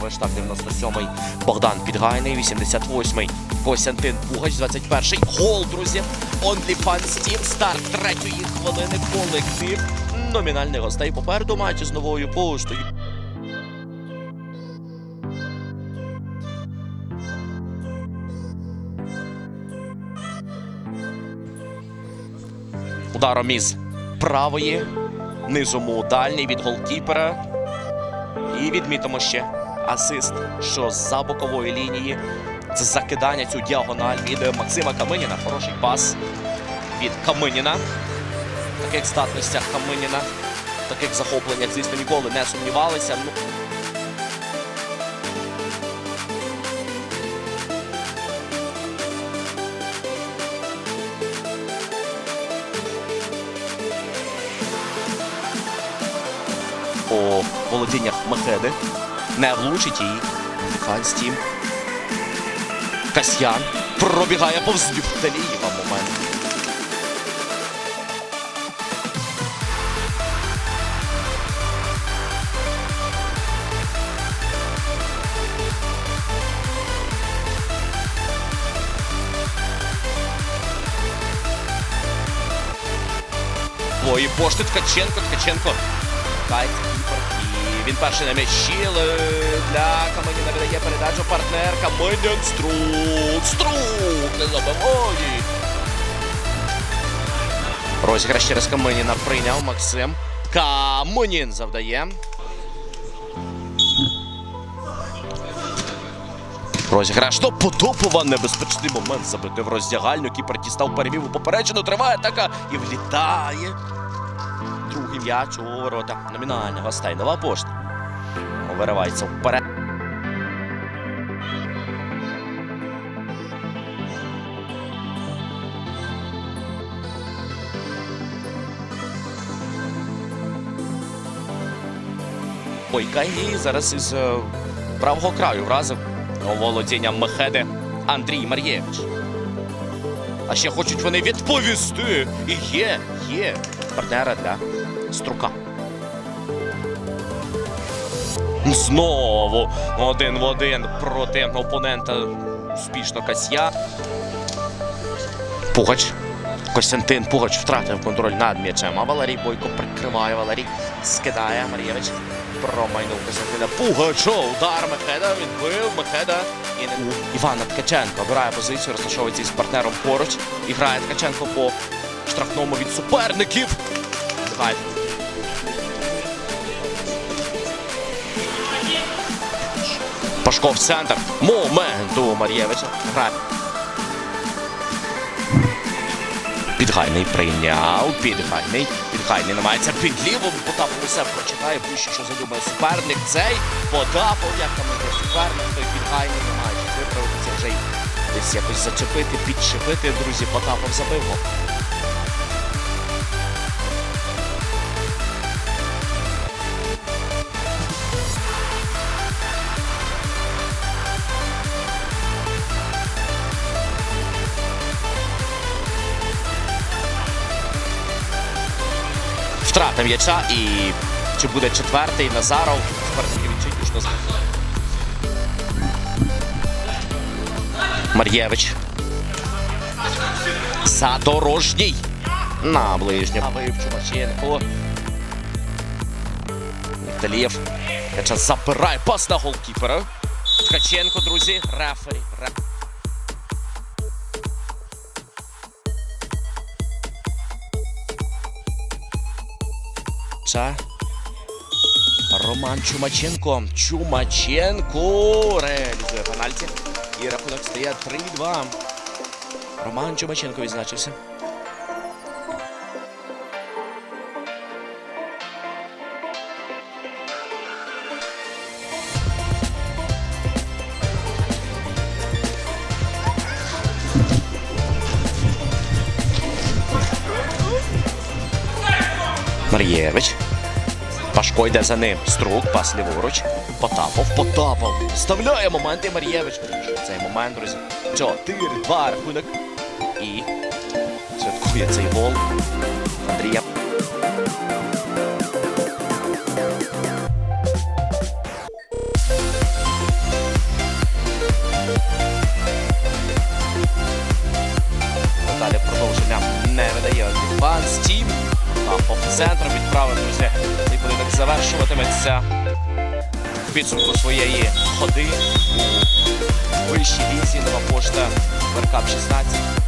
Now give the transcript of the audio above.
Так, 97-й. Богдан Підгайний, 88-й. Костянтин Пугач, 21-й. Гол, друзі. OnlyFans Team. Старт третьої хвилини. Колектив номінальних гостей. Попереду матч з новою поштою. Ударом із правої, низом у дальній від голкіпера. І відмітимо ще асист, що з-за бокової лінії. Це закидання цю діагональ від Максима Каминіна. Хороший пас від Каминіна. Таких здатностях Каминіна, таких захопленнях, звісно, ніколи не сумнівалися. Ну, по володіннях Мехеди. Не влучить її. Фанстім. Касьян пробігає повз Талієва момент. Твої пошти Ткаченко, Ткаченко. І він перший на м'ячі. Для Каменіна видає передачу партнер. Каменін Струк. Струк не забиває. Розіграш через Каменіна прийняв Максим. Каменін завдає. Розіграш до Потопова. Небезпечний момент забити в роздягальню. Кіпер дістав перевів у поперечину. Триває атака і влітає. М'яч у ворота гостей. Нова пошта. Виривається вперед. Бойка і зараз із е, правого краю вразив володіння Мехеди Андрій Мар'євич. А ще хочуть вони відповісти. І є, є партнера для Струка. Знову один в один проти опонента успішно Касья. Пугач. Костянтин Пугач втратив контроль над м'ячем. А Валерій Бойко прикриває. Валерій скидає. Мар'євич промайнув Костянтина Пугача. Удар Мехеда. Відбив Мехеда. І не... Івана Ткаченко обирає позицію, розташовується із партнером поруч. І грає Ткаченко по штрафному від суперників. Гайд. Пашков центр. Момент у Мар'євича. Грає. Підгайний прийняв. Підгайний. Підгайний намагається під лівом. Потапов усе прочитає. Ближче, що задумає суперник. Цей Потапов, як там іде суперник, той підгайний намагається виправитися вже й десь якось зачепити, підчепити. Друзі, Потапов забив. Втрата м'яча і чи буде четвертий Назаров. Суперники відчують, що Мар'євич. Задорожній. На Чумаченко. Віталієв. Ткача забирає пас на голкіпера. Ткаченко, друзі. Рефері. Рефері. Роман Чумаченко. Чумаченко реалізує пенальті. І рахунок стає 3-2. Роман Чумаченко відзначився. Мар'євич. Пашко йде за ним. Струк, пас ліворуч. Потапов, Потапов. Вставляє і Мар'євич. Цей момент, друзі. 4-2 рахунок. І святкує цей гол. Андрія. Центром відправимося. Цей поєдинок завершуватиметься в підсумку своєї ходи у вищій лісі. Нова пошта Веркап 16.